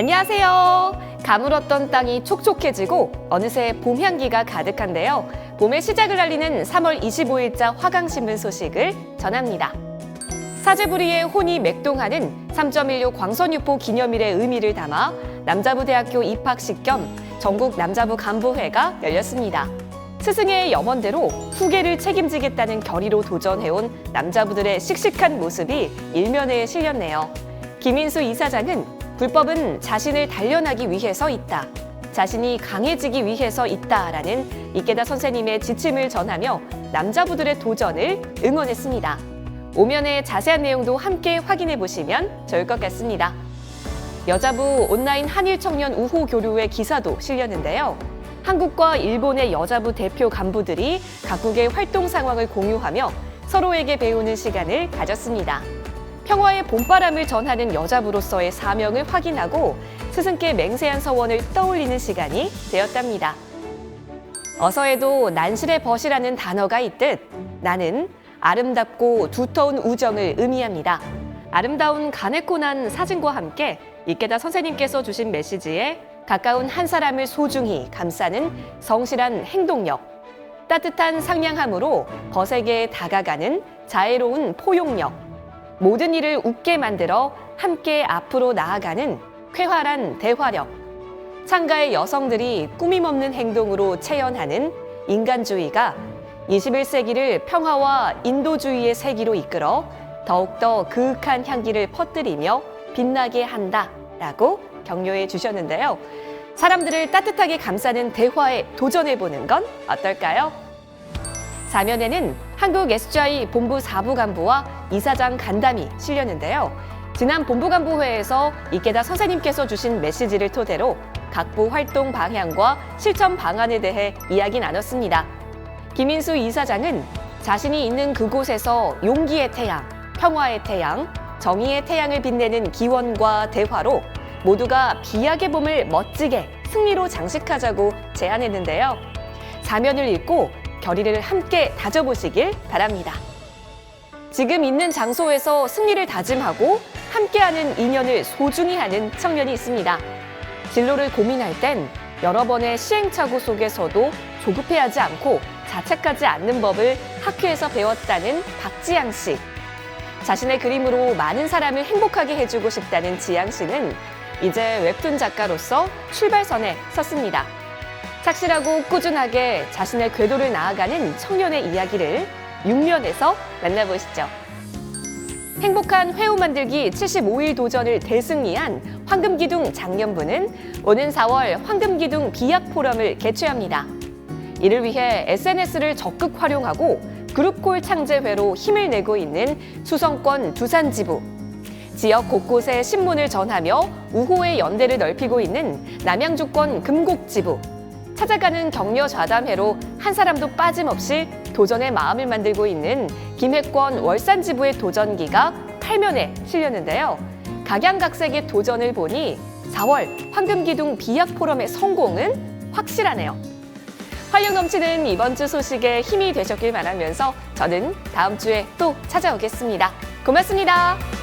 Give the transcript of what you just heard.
안녕하세요. 가물었던 땅이 촉촉해지고 어느새 봄 향기가 가득한데요. 봄의 시작을 알리는 3월 25일자 화강신문 소식을 전합니다. 사제부리의 혼이 맥동하는 3.16 광선유포 기념일의 의미를 담아 남자부 대학교 입학식 겸 전국 남자부 간부회가 열렸습니다. 스승의 염원대로 후계를 책임지겠다는 결의로 도전해온 남자부들의 씩씩한 모습이 일면에 실렸네요. 김인수 이사장은 불법은 자신을 단련하기 위해서 있다. 자신이 강해지기 위해서 있다라는 이케다 선생님의 지침을 전하며 남자부들의 도전을 응원했습니다. 오면의 자세한 내용도 함께 확인해 보시면 좋을 것 같습니다. 여자부 온라인 한일 청년 우호 교류의 기사도 실렸는데요. 한국과 일본의 여자부 대표 간부들이 각국의 활동 상황을 공유하며 서로에게 배우는 시간을 가졌습니다. 평화의 봄바람을 전하는 여자부로서의 사명을 확인하고 스승께 맹세한 서원을 떠올리는 시간이 되었답니다. 어서에도 난실의 벗이라는 단어가 있듯 나는 아름답고 두터운 우정을 의미합니다. 아름다운 가네코난 사진과 함께 이케다 선생님께서 주신 메시지에 가까운 한 사람을 소중히 감싸는 성실한 행동력, 따뜻한 상냥함으로 벗에게 다가가는 자애로운 포용력, 모든 일을 웃게 만들어 함께 앞으로 나아가는 쾌활한 대화력, 창가의 여성들이 꾸밈없는 행동으로 체현하는 인간주의가 21세기를 평화와 인도주의의 세기로 이끌어 더욱더 그윽한 향기를 퍼뜨리며 빛나게 한다 라고 격려해 주셨는데요. 사람들을 따뜻하게 감싸는 대화에 도전해보는 건 어떨까요? 사면에는 한국 SGI 본부 사부 간부와 이사장 간담이 실렸는데요. 지난 본부 간부회에서 이케다 선생님께서 주신 메시지를 토대로 각부 활동 방향과 실천 방안에 대해 이야기 나눴습니다. 김인수 이사장은 자신이 있는 그곳에서 용기의 태양, 평화의 태양, 정의의 태양을 빛내는 기원과 대화로 모두가 비약의 봄을 멋지게 승리로 장식하자고 제안했는데요. 사면을 읽고 결의를 함께 다져보시길 바랍니다. 지금 있는 장소에서 승리를 다짐하고 함께하는 인연을 소중히 하는 청년이 있습니다. 진로를 고민할 땐 여러 번의 시행착오 속에서도 조급해하지 않고 자책하지 않는 법을 학교에서 배웠다는 박지양 씨. 자신의 그림으로 많은 사람을 행복하게 해주고 싶다는 지양 씨는 이제 웹툰 작가로서 출발선에 섰습니다. 착실하고 꾸준하게 자신의 궤도를 나아가는 청년의 이야기를 6면에서 만나보시죠. 행복한 회우 만들기 75일 도전을 대승리한 황금기둥 장년부는 오는 4월 황금기둥 비약 포럼을 개최합니다. 이를 위해 SNS를 적극 활용하고 그룹콜 창제회로 힘을 내고 있는 수성권 두산지부, 지역 곳곳에 신문을 전하며 우호의 연대를 넓히고 있는 남양주권 금곡지부, 찾아가는 격려 좌담회로 한 사람도 빠짐없이 도전의 마음을 만들고 있는 김해권 월산지부의 도전기가 8면에 실렸는데요. 각양각색의 도전을 보니 4월 황금기둥 비약 포럼의 성공은 확실하네요. 활력 넘치는 이번 주 소식에 힘이 되셨길 바라면서 저는 다음 주에 또 찾아오겠습니다. 고맙습니다.